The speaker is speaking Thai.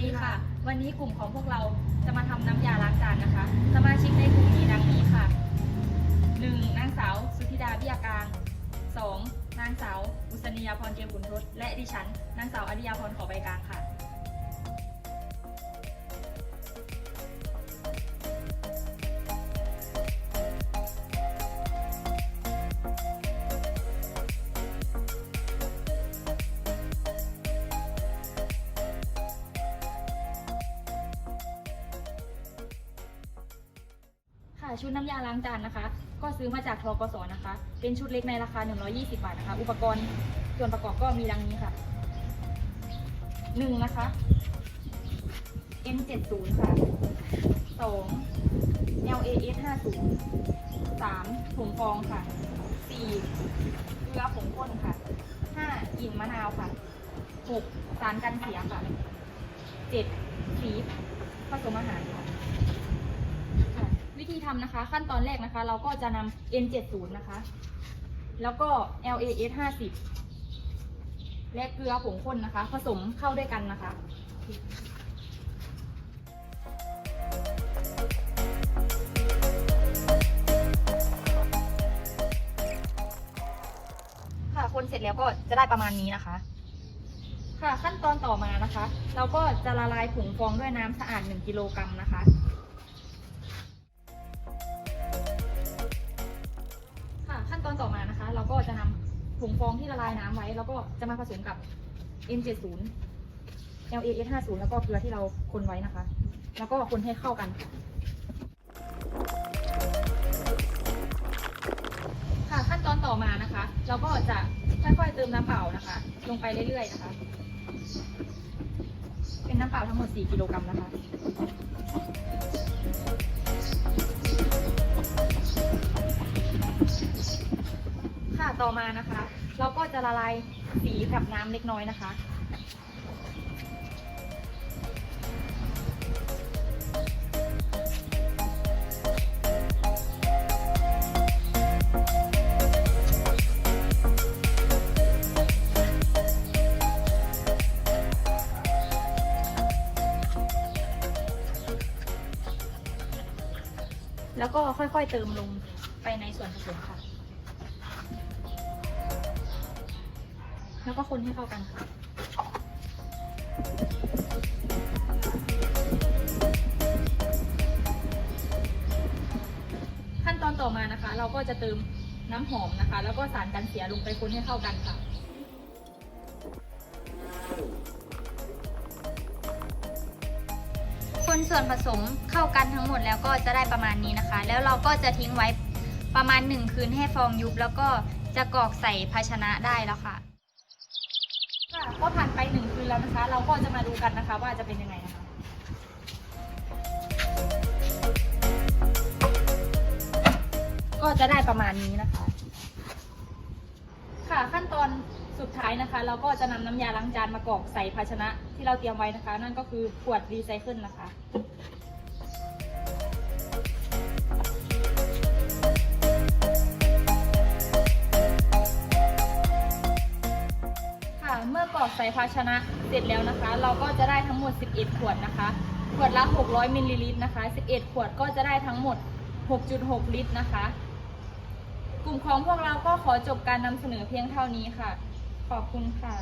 ดีค่ะ วันนี้กลุ่มของพวกเราจะมาทำน้ำยาล้างจานนะคะ สมาชิกในกลุ่มมีดังนี้ค่ะ 1. นางสาว สุธิดาเบี้ยกลาง 2. นางสาว อุษณียาพรเจียมขุนทศและดิฉัน นางสาวอดิยาพรขอใบกลางค่ะ ค่ะชุดน้ำยาล้างจานนะคะ ก็ซื้อมาจากทกสนะคะ เป็นชุดเล็กในราคา 120 บาทนะคะ อุปกรณ์ส่วนประกอบก็มีดังนี้ค่ะ1นะคะ M70 ค่ะ2 LAS 50 3ถุงฟองค่ะ 4 เกลือผงข้นค่ะ 5กลิ่นมะนาวค่ะ 6 สารกันเสียค่ะ 7 สีผสมอาหารค่ะ ธีทำนะคะ ขั้นตอนแรกนะคะ เราก็จะนำ N70 นะคะ แล้วก็ LAS 50 และเกลือผงข้นนะคะ ผสมเข้าด้วยกันนะคะค่ะคนเสร็จแล้วก็จะได้ประมาณนี้นะคะ ค่ะขั้นตอนต่อมานะคะ เราก็จะละลายผงฟองด้วยน้ำสะอาด 1 กิโลกรัมนะคะ เราก็จะนำผงฟองที่ละลายน้ำไว้ แล้วก็จะมาผสมกับ N70 LAS 50 แล้วก็เกลือที่เราคนไว้นะคะ แล้วก็คนให้เข้ากันค่ะค่ะขั้นตอนต่อมานะคะ เราก็จะค่อยๆเติมน้ำเปล่านะคะ ลงไปเรื่อยๆนะคะ เป็นน้ำเปล่าทั้งหมด 4 กิโลกรัมนะคะ มานะคะ เราก็จะละลายสีกับน้ำเล็กน้อยนะคะแล้วก็ค่อยๆเติมลงไปในส่วนผสมค่ะ แล้วก็คนให้เข้ากันค่ะขั้นตอนต่อมานะคะ เราก็จะเติมน้ำหอมนะคะ แล้วก็สารกันเสียลงไปคนให้เข้ากันค่ะคนส่วนผสมเข้ากันทั้งหมดแล้วก็จะได้ประมาณนี้นะคะ แล้วเราก็จะทิ้งไว้ประมาณหนึ่งคืนให้ฟองยุบ แล้วก็จะกรอกใส่ภาชนะได้แล้วค่ะ ค่ะก็ผ่านไปหนึ่งคืนแล้วนะคะ เราก็จะมาดูกันนะคะว่าจะเป็นยังไงนะคะ ก็จะได้ประมาณนี้นะคะ ค่ะขั้นตอนสุดท้ายนะคะ เราก็จะนำน้ำยาล้างจานมากรอกใส่ภาชนะที่เราเตรียมไว้นะคะ นั่นก็คือขวดรีไซเคิลนะคะ มื่อกรอกใส่ภาชนะเสร็จแล้วนะคะ เราก็จะได้ทั้งหมด 11 ขวดนะคะ ขวดละ 600มิลลิลิตรนะคะ 11 ขวดก็จะได้ทั้งหมด 6.6 ลิตรนะคะ กลุ่มของพวกเราก็ขอจบการนำเสนอเพียงเท่านี้ค่ะ ขอบคุณค่ะ